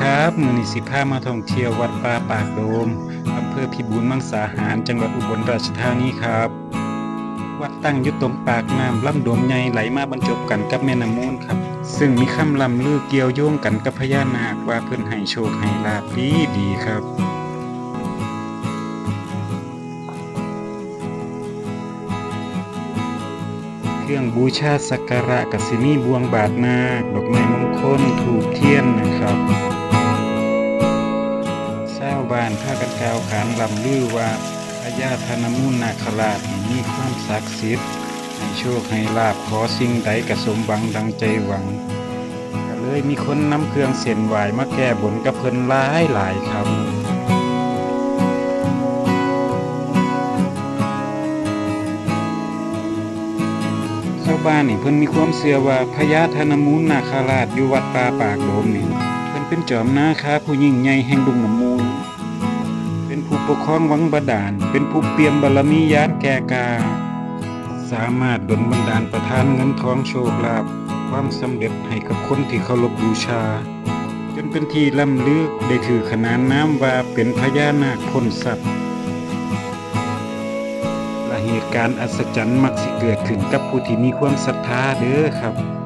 ครับมือนิสิพามาท่องเที่ยววัดป่าปากโดมอำเภอพิบูลมังสาหาร จังหวัดอุบลราชธานีครับ วัดตั้งอยู่ตรงปากน้ำลำโดมใหญ่ไหลมาบรรจบกันกับแม่น้ำมูลครับ ซึ่งมีคำลำลือเกี่ยวโยงกันกับพญานาคว่าเพิ่อนให้โชคให้ลาบดีดีครับเครื่องบูชาสักการะกสิมีบวงบาทนาคดอกไม้มงคลถูกเทียนนะครับ บ้านพากันกล่าวขานลำลือว่าพญาธนมูลนาคราชมีความศักดิ์สิทธิ์ให้โชคให้ลาบขอสิ่งใดกระสมหวังดังใจหวังก็เลยมีคนนำเครื่องเส้นไหวมาแก้บนกับเพิ่นหลายหลายๆครับชาวบ้านนี่เพิ่นมีความเชื่อว่าพญาธนมูลนาคราชอยู่วัดป่าปากโดมนี่เพิ่นเป็นจอมนาคาผู้ยิ่งใหญ่แห่งดุงน้ำมูล ปกครองวังบาดาล เป็นผู้เปี่ยมบารมียานแก่กา สามารถดลบันดาลประทานเงินทองโชคลาภความสำเร็จให้กับคนที่เคารพบูชา จนเป็นที่ล่ำลือได้ถือขนานนามว่าเป็นพญานาคพ่นสัตว์และเหตุการณ์อัศจรรย์มักสิเกิดขึ้นกับผู้ที่มีความศรัทธาเด้อครับ